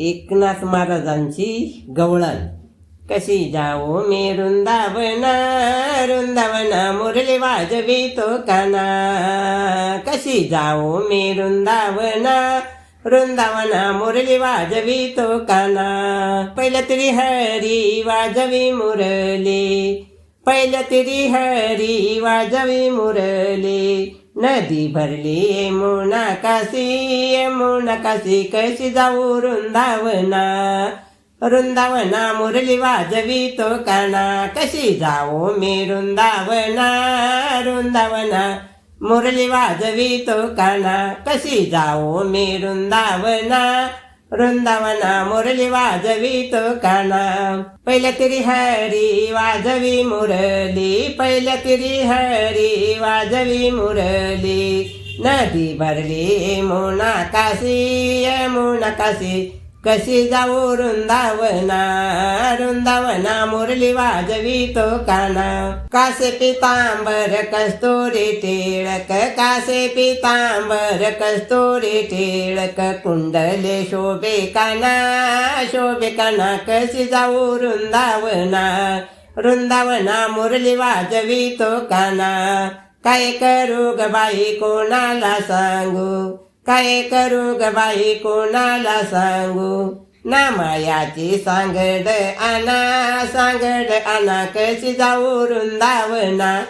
एकनाथ महाराजांची गवळण. कशी जाओ मी वृंदावना वृंदावना मुरली वाजवी तो काना. कशी जाओ मी वृंदावना वृंदावना मुरली वाजवी तो काना. पहिलं तरी हरी वाजवी मुरली पहिलं तरी हरी वाजवी मुरली. नदी भरली यमुना काशी यमुना काशी कशी जाऊ वृंदावना. वृंदावना मुरली वाजवी तो काना. कशी जाऊ मी वृंदावना? वृंदावना मुरली वाजवी तो काना. कशी जाऊ मी वृंदावना? वृंदावना मुरली वाजवी तो काना. पहिल्या तरी हरी वाजवी मुरली पहिल्या तरी हरी वाजवी मुरली. नदी भरली मुना काशी यमुना काशी. कशी जाऊ वृंदावना वृंदावना मुरली वाजवी तो काना कासे पितांबर कस्तुरी टिळक कासे पितांबर कस्तुरी टिळक कुंडले शोभे काना शोभे काना. कशी जाऊ वृंदावना वृंदावना मुरली वाजवी तो काना काय करू ग बाई कोणाला सांगू? काय करू ग बाई कोणाला सांगू? ना मायाची सांगड आना सांगड आना कशी जाऊ वृंदावना?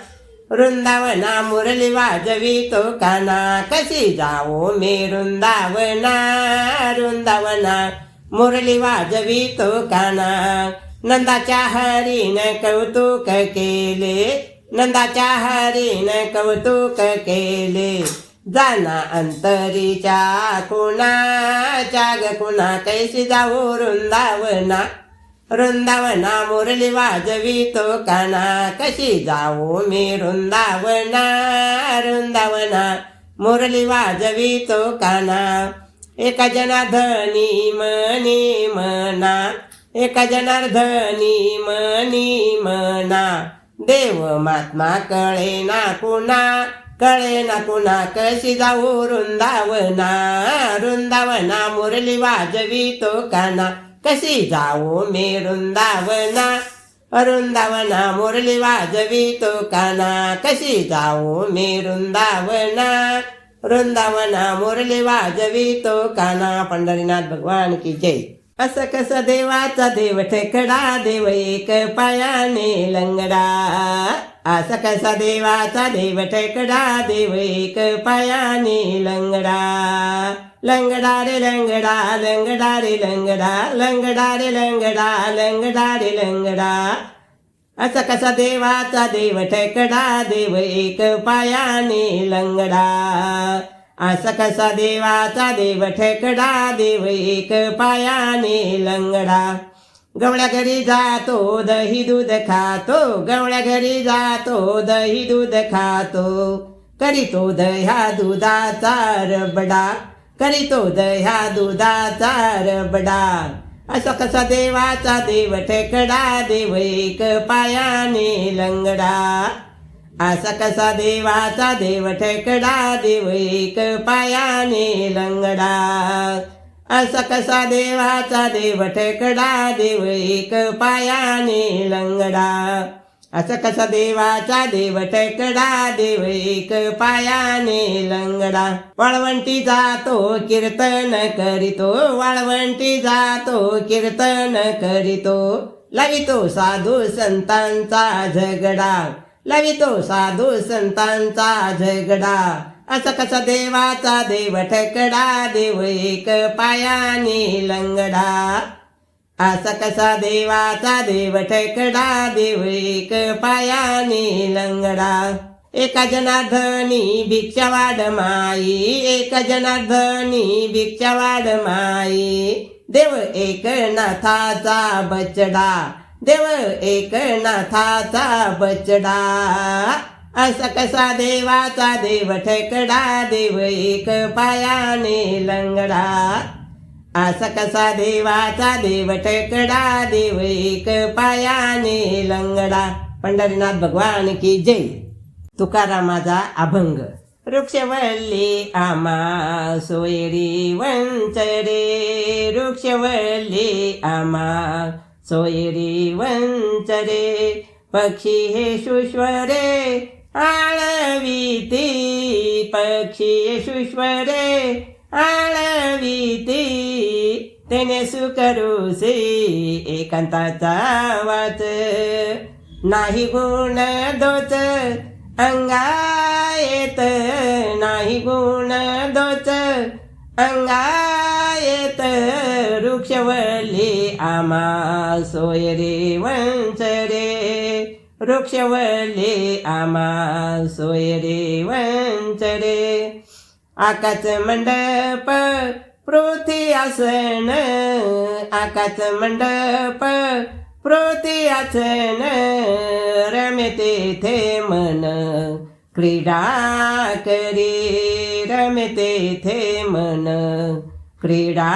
वृंदावना मुरली वाजवी तो काना कशी जाऊ मी वृंदावना? वृंदावना मुरली वाजवी तो काना नंदाच्या हरीन कौतुक केले नंदाच्या हरीन कौतुक केले. जाना अंतरीच्या कुणाच्या ग कुणा कैसी जाऊ वृंदावना. वृंदावना मुरली वाजवी तो काना. कशी जाऊ मी वृंदावना? वृंदावना मुरली वाजवी तो काना. एका जनार्दनी मनी मना. एका जनार्दनी मनी मना. देव महात्मा कळे ना कुणा. कळे ना कुणा कशी जाऊ वृंदावना वृंदावना मुरली वाजवी तो काना कशी जाऊ मी वृंदावना वृंदावना मुरली वाजवी तो काना कशी जाऊ मी वृंदावना वृंदावना मुरली वाजवी तो काना पंढरीनाथ भगवान की जय. असं कसा देवाचा देव ठेकडा देव एक पायाने लंगडा. असं कसा देवाचा देव ठेकडा देव एक पायाने लंगडा. लंगडा रे लंगडा लंगडा रे लंगडा लंगडा रे लंगडा लंगडा रे लंगडा. असं कसा देवाचा देव ठेकडा देव एक पायाने लंगडा. असं कसा देवाचा देव ठेकडा देव एक पायाने लंगडा. गवळ्या घरी जातो दही दूध खातो. गवळ्या घरी जातो दही दूध खातो. करीतो दह्या दुधाचा रबडा. करीतो दह्या दुधाचा रबडा. असं कसा देवाचा देव ठेकडा देव एक पायाने लंगडा. असा कसा देवाचा देव ठेकडा देव एक पायाने लंगडा. असा कसा देवाचा देव ठेकडा देव एक पायाने लंगडा. असा कसा देवाचा देव ठेकडा देव एक पायाने लंगडा. वाळवंटी जातो कीर्तन करीतो. वाळवंटी जातो कीर्तन करीतो. लावितो साधू संतांचा झगडा. लवितो साधू संतांचा झगडा असा कसा देवाचा देव ठकडा देव एक पायाने लंगडा. असा कसा देवाचा देव ठकडा देव एक पायाने लंगडा. एका जनार्दनी भिक्षा वाढ माई एका जनार्दनी भिक्षा वाढ माई. देव एक नाथाचा बचडा देव एक नाथाचा बचडा असा कसा देवाचा देव ठेकडा देव एक पायाने लंगडा. असा कसा देवाचा देव ठेकडा देव एक पायाने लंगडा. पंढरीनाथ भगवान की जय. तुकारामाचा अभंग. वृक्षवल्ली आमा सोयरी वंचरे. वृक्षवल्ली आमा सोयरी वंचरे पक्षी हे शुश्वरे आळवीती पक्षी हे शुश्वरे आळवीती तेने सुकरूसे एकांताचा वाच नाही गुण दोच अंगायत नाही गुण दोच अंगायत वृक्षवली आम्हा सोयरे वंचरे वृक्षवल्ली रे सोयरे वंचरे आकाच मंडप पृथ्वी आसन. आकाच मंडप पृथ्वी आसन. रमते थे मन क्रीडा करी. रमते थे मन क्रीडा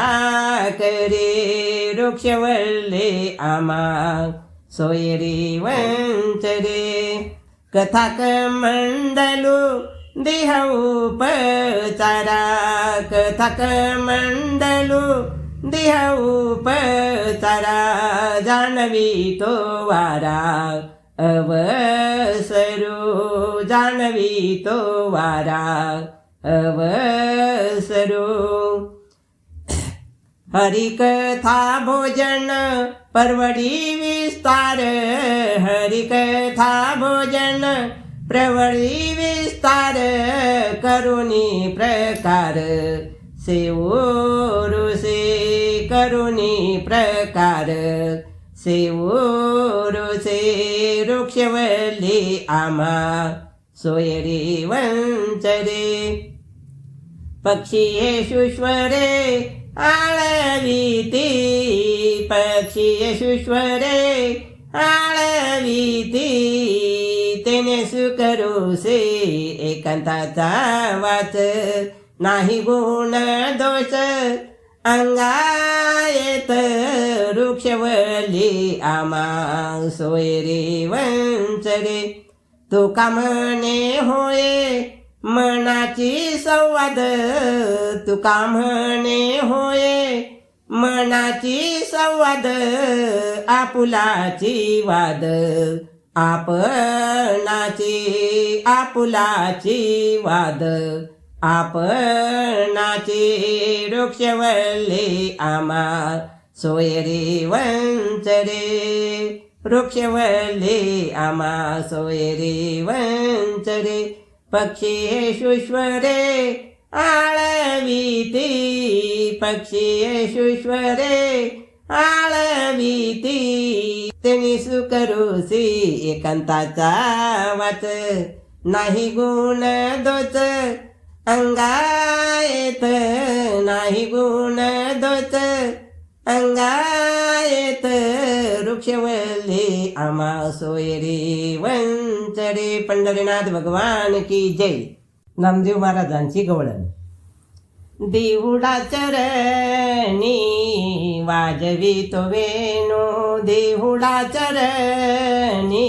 करी. वृक्षवल्ले आमा सोयरी वंचरे कथाक मंडलू देह उपचारा कथाक मंडलू देह उपचारा जानवी तो वारा अवसरू जानवी तो वारा अवसरू हरिकथा भोजन परवडी विस्तार। हरिकथा भोजन प्रवळी विस्तार। करुणी प्रकार सेवोरुसे करुणी प्रकार। सेवोरुसे वृक्षवल्ली आमा सोयरी वंचरे। पक्षी हे शुश्वरे आळवीती पक्षी यशुश्वरे आळवीती तेने सुकरूसे एकांताचा वाच नाही गुण दोष अंगायत वृक्षवली आमा सोयरे वंचरे तो कामने होये मनाची संवाद तुका म्हणे होय. मनाची संवाद आपुलाची वाद. आपणाची आपुलाची वाद. आपणाची वृक्षवल्ली आम्हा सोयरी वंचरे. वृक्षवल्ली आम्हा सोयरी वंचरे. पक्षी हे शुश्वरे आळवीती पक्षी हे शुश्वरे आळवीती तेनी सुकरुसी एकांताचा वाच नाही गुण दोच अंगायत नाही गुण दोच अंगायत वृक्षवल्ली आमा सोयरी वंचरे पंढरीनाथ भगवान की जय. नामदेव महाराजांची गवळण. देहुडा चरणी वाजवी तो वेणू. देहुडा चरणी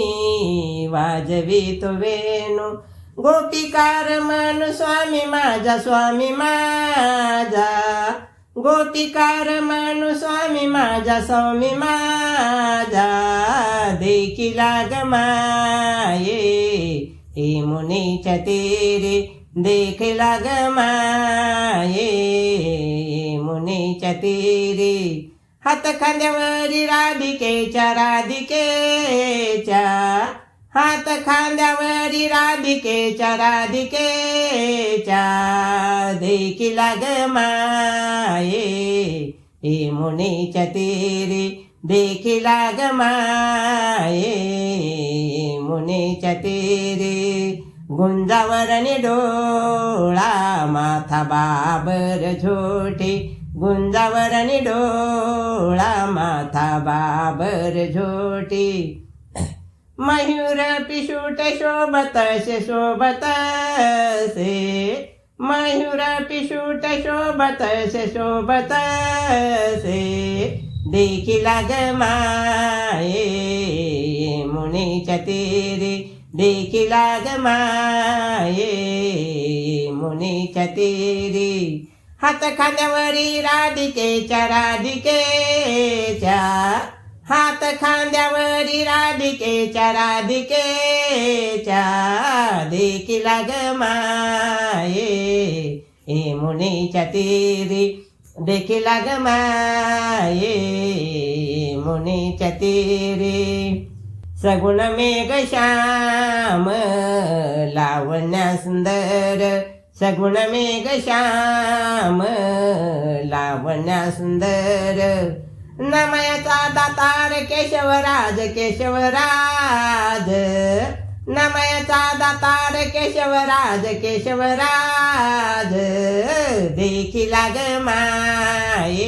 वाजवी तो वेणू. गोपिकार मन स्वामी माझा स्वामी माझा. गोपिकार मानु स्वामी माझा स्वामी माझा. देखिला गमाये हे मुनीच्या तेरे देखला गमाये मुनीच्या तेरे. हात खांद्यावरी राधिकेच्या राधिकेच्या. हात खांद्यावरी राधिकेच्या राधिकेच्या. देखी लाग माये हे मुनीच्या तेरे. देखी लाग माये मुनीच्या तेरे. गुंजावरणी डोळा माथा बाबर झोटे. गुंजावरणी डोळा माथा बाबर झोटे. मयूर पिशूट शोभत शोभत से मयूर पिशूट शोभत से शोभत से देखिला गमाये मुनीच्या तेरे देखिला गमाये मुनीच्या तेरी हात खांद्यावरी राधिकेच्या राधिकेच्या हात खांद्यावरी राधिकेच्या राधिकेच्या देखीला ग माये. हे मुनीच्या तेरी देखीला ग माये. मुनीच्या तेरी सगुण मेघ श्याम लावण्या सुंदर. सगुण मेघ श्याम लावण्या सुंदर. नमयाचा दातार केशवराज केशवराज. नमयाचा दातार केशवराज केशवराज. देखीला लाग माये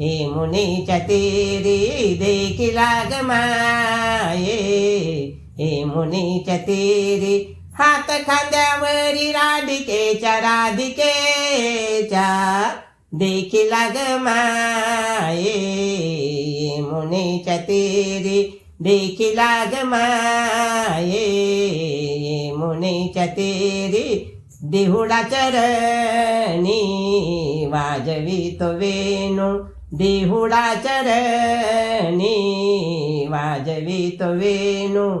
हे मुनीच्या तेरी. देखीला लाग माये हे मुनीच्या तेरी. हात खांद्यावरी राधिकेच्या राधिकेच्या. देखीला ग माये चतेरी तेरी. देखीला ग माये मुनीच्या तेरी. देहुडा चरणी वाजवी तो वेणू. देहुडा चरणी वाजवी तो वेणू.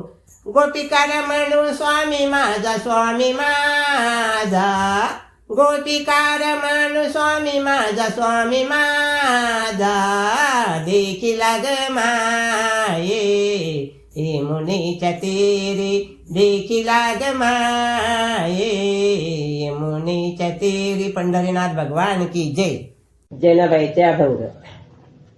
गोपिकार म्हणू स्वामी माझा स्वामी माझा. गोपिकार स्वामी माझा स्वामी माझा देखीला ग माये. हे मुनीच्या तेरे देखीला ग माये. मुनीच्या तेरी पंढरीनाथ भगवान की जय. जनाबाईचे अभंग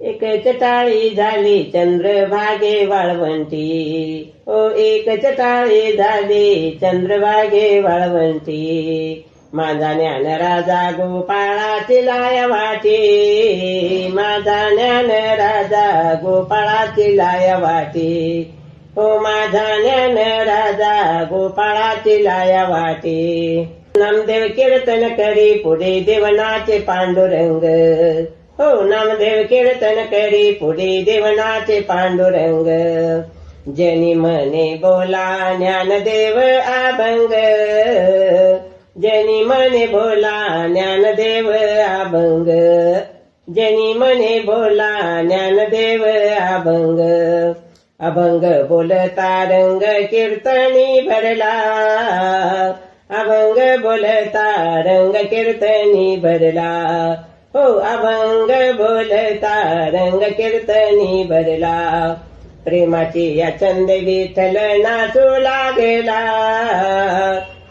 एक चटाळी झाली चंद्रभागे वाळवंटी. ओ एक चटाळी झाली चंद्रभागे वाळवंटी. माझा ज्ञान राजा गोपाळाची लाय वाटी माझा ज्ञान राजा गोपाळाची लाय वाटी हो माझा ज्ञान राजा गोपाळाची लाय वाटी नामदेव कीर्तन करी पुढे देवनाचे पांडुरंग. हो नामदेव कीर्तन करी पुढे देवनाचे पांडुरंग. जनी मने बोला ज्ञानदेव अभंग. जनी मने बोला ज्ञानदेव अभंग जनी मने बोला ज्ञानदेव अभंग अभंग बोलता रंग कीर्तनी भरला अभंग बोलता रंग कीर्तनी भरला हो अभंग बोलता रंग कीर्तनी भरला प्रेमाची या चंद विठ्ठल नाचू लागला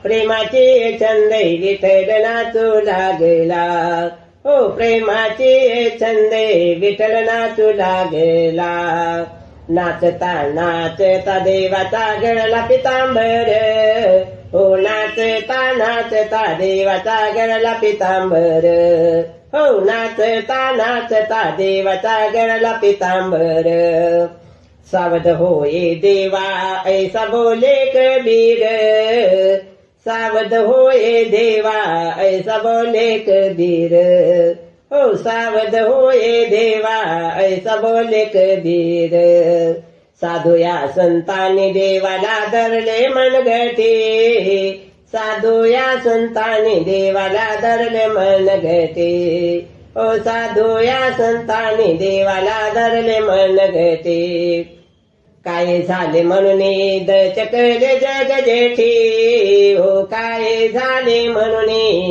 प्रेमाची छंद विठ्ठल नाचू लागला. हो प्रेमाची छंद विठ्ठल नाचू लागला. नाचता नाचता देवाचा गळला पितांबर. हो नाचता नाचता देवाचा गळला पितांबर. हो नाचता नाचता देवाचा गळला पितांबर. सावध होये देवा ऐसा बोले कबीर. सावध होये देवा ऐसा बोले कबीर. हो सावध होये देवा ऐसा बोले कबीर. साधू या संतांनी देवाला धरले मनगटे साधू या संतांनी देवाला धरले मनगटे ओ हो, साधू या संतांनी देवाला धरले मनगटे काय झाले म्हणून दचकले जग जेठी? हो काय झाले म्हणून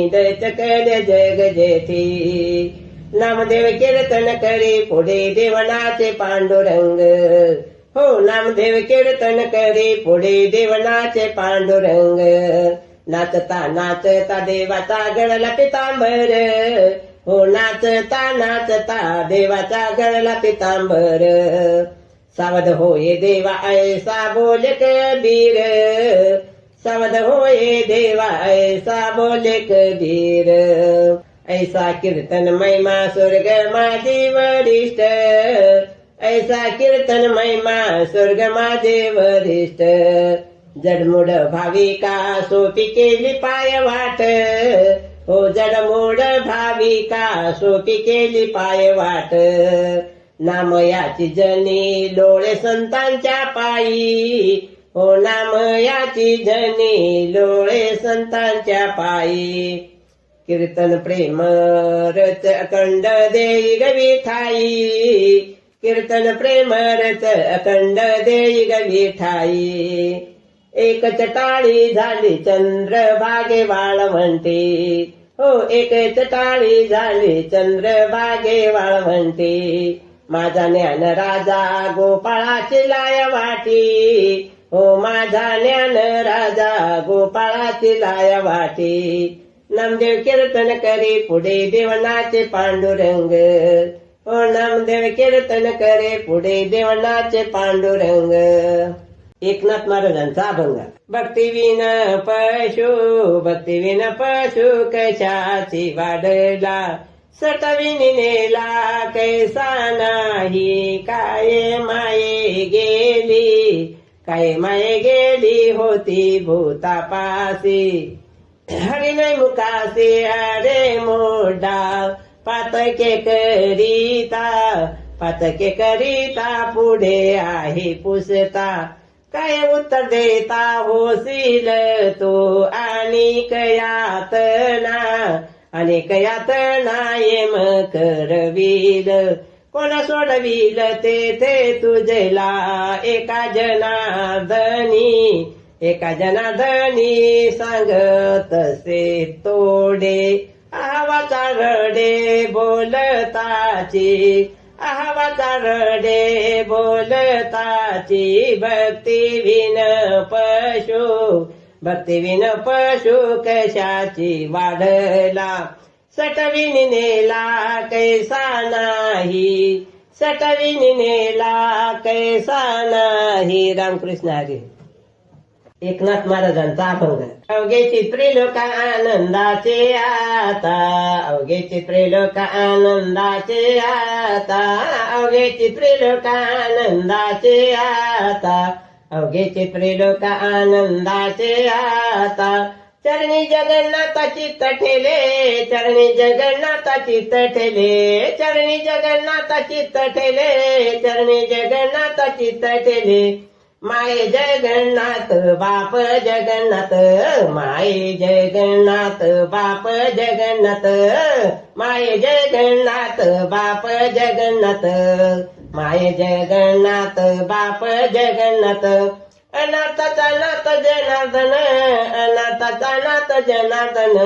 दचकले जग जेठी? नामदेव कीर्तन करे पुढे देवनाचे पांडुरंग. हो नामदेव कीर्तन करे पुढे देवनाचे पांडुरंग. नाचता नाचता देवाचा गळला पितांबर. हो नाचता नाचता देवाचा गळला पितांबर. सावध होये देवा ऐसा बोल कबीर सावध होये देवा ऐसा बोल कबीर ऐसा कीर्तन महिमा स्वर्ग माझे वरिष्ठ। ऐसा कीर्तन महिमा स्वर्ग माझे वरिष्ठ। जडमुड भाविका सोपी केली पाय वाट। हो जडमोड भाविका सोपी केली पाय वाट। नामयाची जनी डोळे संतांच्या पायी. हो नामयाची जनी लोळे संतांच्या पायी. कीर्तन प्रेम रच अखंड देई गवी ठाई कीर्तन प्रेम रच अखंड देई गवी ठाई एक चटाळी झाली चंद्र भागे वाळवंटी. हो एक चटाळी झाली चंद्र भागे वाळवंटी. माझा ज्ञान राजा गोपाळाची लाय वाटी हो माझा ज्ञान राजा गोपाळाची लाय वाटी नामदेव कीर्तन करी पुढे देवनाचे पांडुरंग. हो नामदेव कीर्तन करे पुढे देवनाचे पांडुरंग. एकनाथ महाराजांचा अभंग. भक्तिविन पशु भक्तिविन पशु कशाची वाढला? सटविनी नेला कैसा नाही काय माये गेली काय माये गेली होती भूतापासी हरी नाही मुकासी अरे मोडा पातके करीता पातके करीता पुढे आहे पुसता काय उत्तर देता होशील तो आणि कयात ना आणि कयात नायम करवील कोण सोडविल तेथे तुझला? एका जनार्दनी एका जनाधनी सांगत से तोडे. आवाचा रडे बोलताची आवाचा रडे बोलताची भक्ती विन पशु भक्तिविन पशु कशाची वाढला? सटविनी नेला कैसा नाही. सटविनी नेला कैसा नाही. रामकृष्ण हरी. एकनाथ महाराजांचा अभंग अवघे चित्रे लोक आनंदाचे आता. अवघे चित्रे लोक आनंदाचे आता. अवघे चित्रे लोक आनंदाचे आता. अवघे चित्रे लोक आनंदाचे आता. चरणी जगन्नाथाची तठेले चरणी जगन्नाथाची तठेले चरणी जगन्नाथाची तठेले चरणी जगन्नाथाची तठेले माय जगन्नाथ बाप जगन्नाथ माय जगन्नाथ बाप जगन्नाथ माय जगन्नाथ बाप जगन्नाथ माय जगन्नाथ बाप जगन्नाथ. अनाथाचा नाथ जनार्दन अनाथाचा नाथ जनार्दन.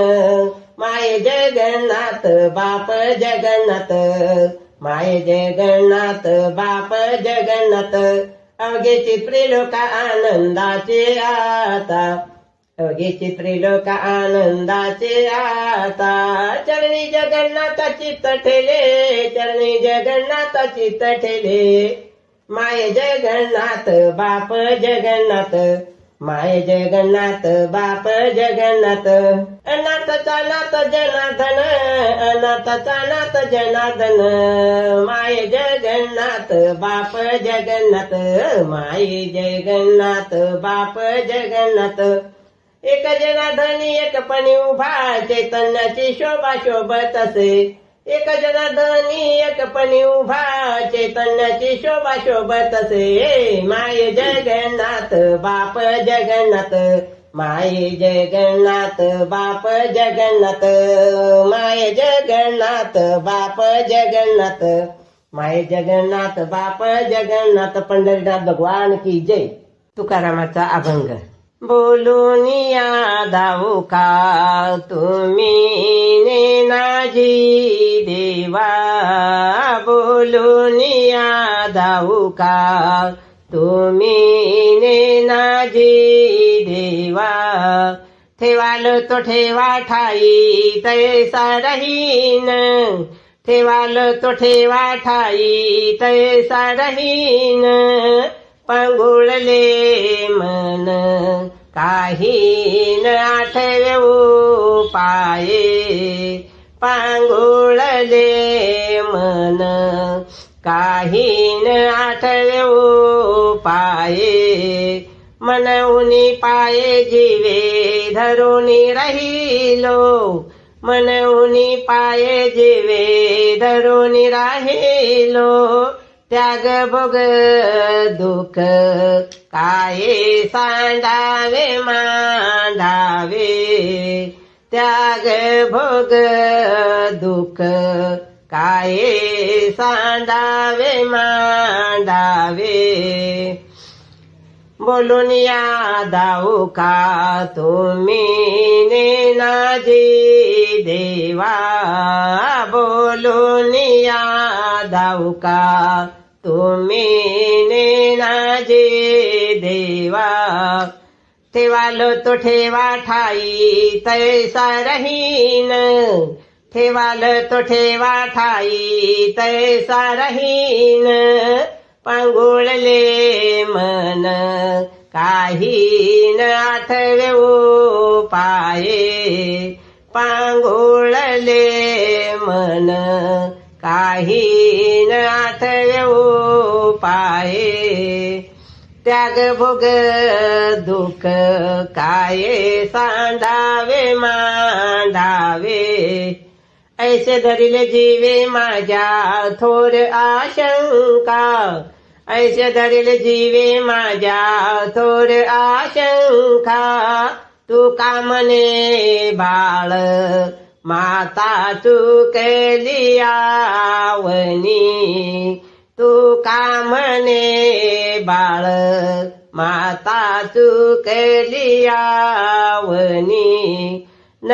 माये जगन्नाथ बाप जगन्नाथ. माये जगन्नाथ बाप जगन्नाथ. अवघे चित्रे आनंदाचे आता. अवघे चित्रे आनंदाचे आता. चरणी जगन्नाथाची तठेले चरणी जगन्नाथाची तठेले. माय जगन्नाथ बाप जगन्नाथ. माय जगन्नाथ बाप जगन्नाथ. अनाथचा नाथ जनार्दन अनाथचा नाथ जनार्दन. माय जगन्नाथ बाप जगन्नाथ. माय जगन्नाथ बाप जगन्नाथ. एक जनार्दनी एक पणी उभा चैतन्याची शोभा शोभत असे. एक जनार्दनी एक पणी उभा चैतन्याची शोभा शोभत असे. माय जगन्नाथ बाप जगन्नाथ. माय जगन्नाथ बाप जगन्नाथ. माय जगन्नाथ बाप जगन्नाथ. माय जगन्नाथ बाप जगन्नाथ. पंढरीनाथ भगवान की जय. तुकारामाचा अभंग. बोलून या दाऊ का? तुम्ही नेनाजी. देवा बोलून या का? तुम्ही नेनाजी देवा. ठेवाल तो ठेवा ठाई तैसा रहीन. ठेवाल तो ठेवा ठाई तैसा रहीन. पंगुळले मन काही न आठवू पाये. पांगुळले मन. काही न आठवो पाये मनवनी पाये जीवे धरुनी राहिलो. मनऊनी पाये जीवे धरुनी राहिलो. त्याग भोग दुःख काये सांडावे मांडावे. त्याग भोग दुःख काय सांडावे मांडावे. बोलून या दाऊ का तुम्ही नेनाजी देवा? बोलून या दाऊ का तुम्ही नेनाजी देवा? ठेवालो तो ठेवा ठाई तैसा रहीन ठेवाल तो ठेवा ठाई तैसा रहीन पांगुळले मन काही न आठवे पाये. पांगुळले मन काही न आठवे पाये. त्याग भोग दुःख काय सांडावे मांडावे ऐसे धरिले जीवे माझ्या थोर आशंका. ऐसे धरिले जीवे माझ्या थोर आशंका. तू कामने बाळ? माता चुकली आवनी. तू कामने बाळ? माता चुकली आवनी. न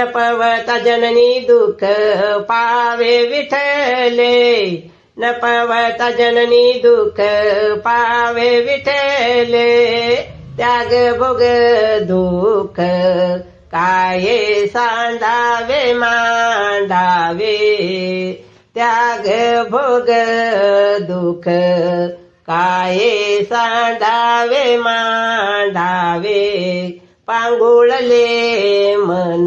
जननी दुःख पावे विठले न जननी दुःख पावे विठले त्याग भोग दुःख काय सांडावे मांडावे? त्याग भोग दुःख. काये सांडावे मांडावे पांगुळले मन.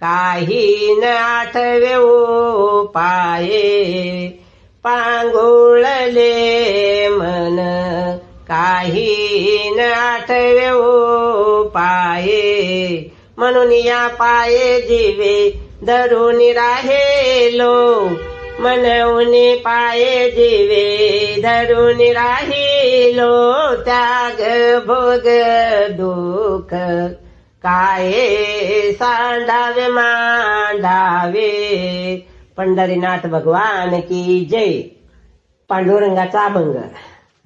काही न आठवे पाये पांगुळले मन. काही न आठवे पाये म्हणून या पाये जीवे धरून राहिलो. म्हणून पाये जीवे धरून राहिलो. त्याग भोग दुःख काय सांडावे मांडावे? पंढरीनाथ भगवान की जय. पांडुरंगाचा अभंग.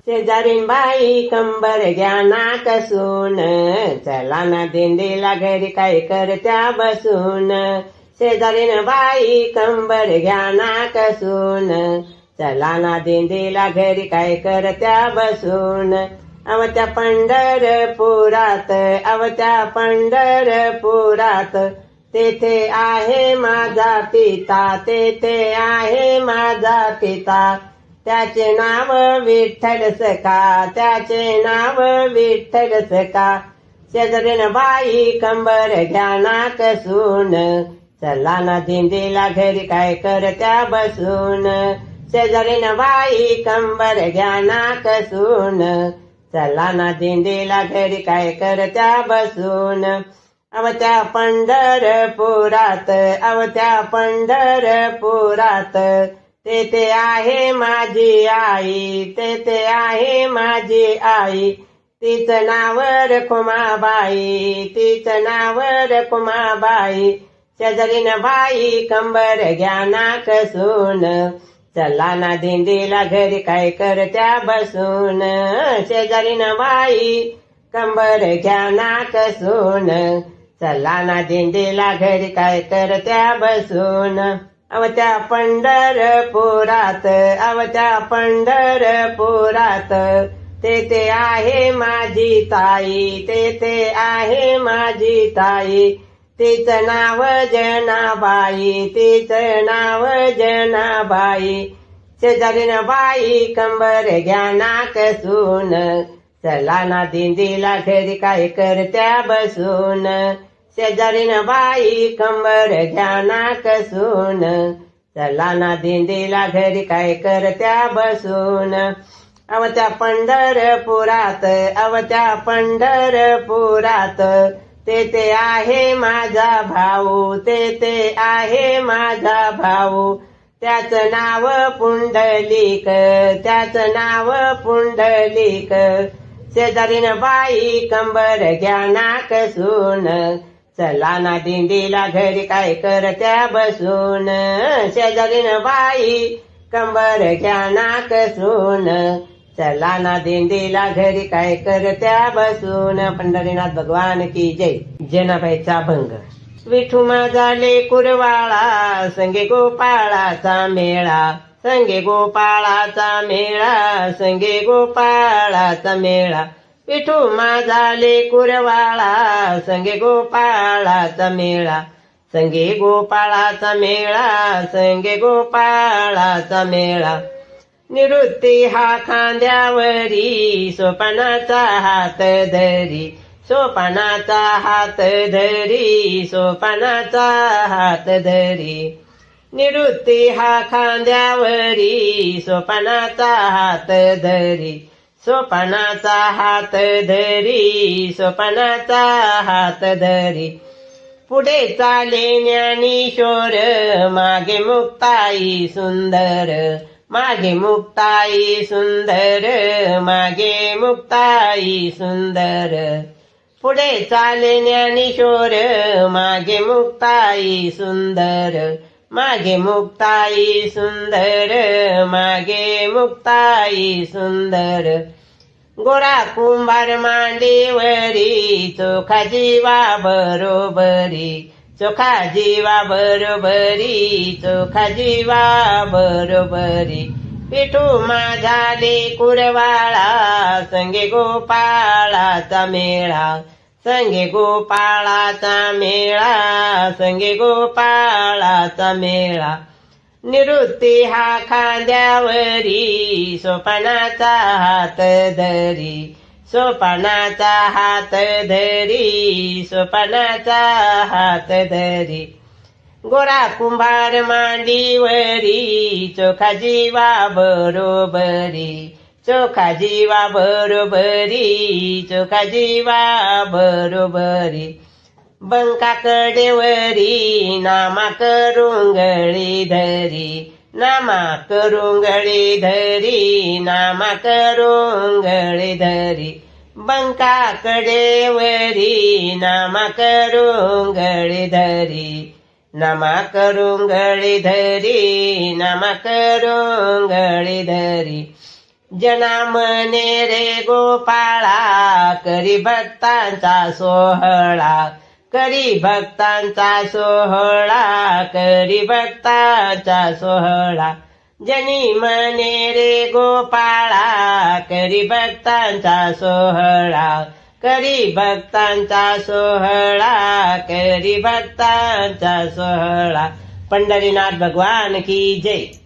शेजारी बाई कंबर घ्या कसून चला ना दिंडीला घरी काय करत्या बसून. शेजारीन बाई कंबर घ्या नाक सून चला ना दिंडीला घरी काय करत्या बसून. अवत्या पंढरपुरात अवत्या पंढरपुरात. तेथे आहे माझा पिता तेथे आहे माझा पिता. त्याचे नाव विठ्ठल सका त्याचे नाव विठ्ठल सका शेजारीन बाई कंबर घ्या नाक चला ना दिंडीला घरी काय करत्या बसून? शेजारी बाई कंबर घ्या नाक सून चला ना दिंडीला घरी काय करत्या बसून? अवत्या पंढरपुरात अवत्या पंढरपुरात. तेथे आहे माझी आई तेथे आहे माझी आई. तिचं नाव रखुमाबाई तिचं नाव रखुमाबाई शेजारीन बाई कंबर घ्या नाक सून चला ना दिंडीला घरी काय करत्या बसून. शेजारीन बाई कंबर घ्या नाक सून चला ना दिंडीला घरी काय करत्या बसून. अवत्या पंढरपुरात अवत्या पंढरपुरात. तेथे आहे माझी ताई तेथे आहे माझी ताई. तिचं नाव जनाबाई तिचं नाव जनाबाई शेजारीन बाई कंबर घ्या नाक सून चला ना दिंदीला घरी काय करत्या बसून. शेजारीन बाई कंबर घ्या नाक सून चला ना दिंदीला घरी काय करत्या बसून. अवत्या पंढरपुरात अवत्या पंढरपुरात तेथे आहे माझा भाऊ तेथे आहे माझा भाऊ. त्याचं नाव पुंडलिक त्याचं नाव पुंडलिक. शेजारीन बाई कंबर घ्या नाक सून. चला ना दिंडीला घरी काय करत्या बसून. शेजारीन बाई कंबर घ्या नाक सून. चला ना दिंडीला घरी काय करत्या? बसून पंढरीनाथ भगवान की जय. जनाबाईचा भंग. विठू माझा कुरवाळा संगे गोपाळाचा मेळा. संगे गोपाळाचा मेळा संगे गोपाळाचा मेळा. विठू माझा कुरवाळा संगे गोपाळाचा मेळा. संगे गोपाळाचा मेळा संगे गोपाळाचा मेळा. निवृत्ती हा खांद्यावरी सोपानाचा हात धरी. सोपानाचा हात धरी सोपानाचा हात धरी. निवृत्ती हा खांद्यावरी सोपानाचा हात धरी. सोपानाचा हात धरी सोपानाचा हात धरी. पुढे चाले ज्ञानेश्वर मागे मुक्ताई सुंदर. मागे मुक्ताई सुंदर मागे मुक्ताई सुंदर. पुढे चाले ज्ञानेश्वर मागे मुक्ताई सुंदर. मागे मुक्ताई सुंदर मागे मुक्ताई सुंदर. गोरा कुंभार मांडीवरी चोखा जीवा बरोबरी. चोखा जीवा बरोबरी चोखा जीवा बरोबरी. पिठू माझाले कुरवाळा संगे गोपाळाचा मेळा. संगे गोपाळाचा मेळा संगे गोपाळाचा मेळा. निवृत्ती हा खांद्यावरी सोपानाचा हात धरी. स्वपनाचा हात धरी स्वपनाचा हात धरी. गोरा कुंभार मांडीवरी चोखा जीवा बरोबरी. चोखा जीवा बरोबरी चोखा जीवा बरोबरी. बंकाकडेवरी नामा करुंगळी धरी. नामा करुंगळी धरी नामा करुंगळी धरी. बंकाकडेवरी नामा करुंगळी धरी. नामा करुंगळी धरी नामा करुंगळी धरी. जना मने रे गोपाळा करी भक्तांचा सोहळा. करी भक्तांचा सोहळा करी भक्तांचा सोहळा. जनी मने रे गोपाळा करी भक्तांचा सोहळा. करी भक्तांचा सोहळा करी भक्तांचा सोहळा. पंढरीनाथ भगवान की जय.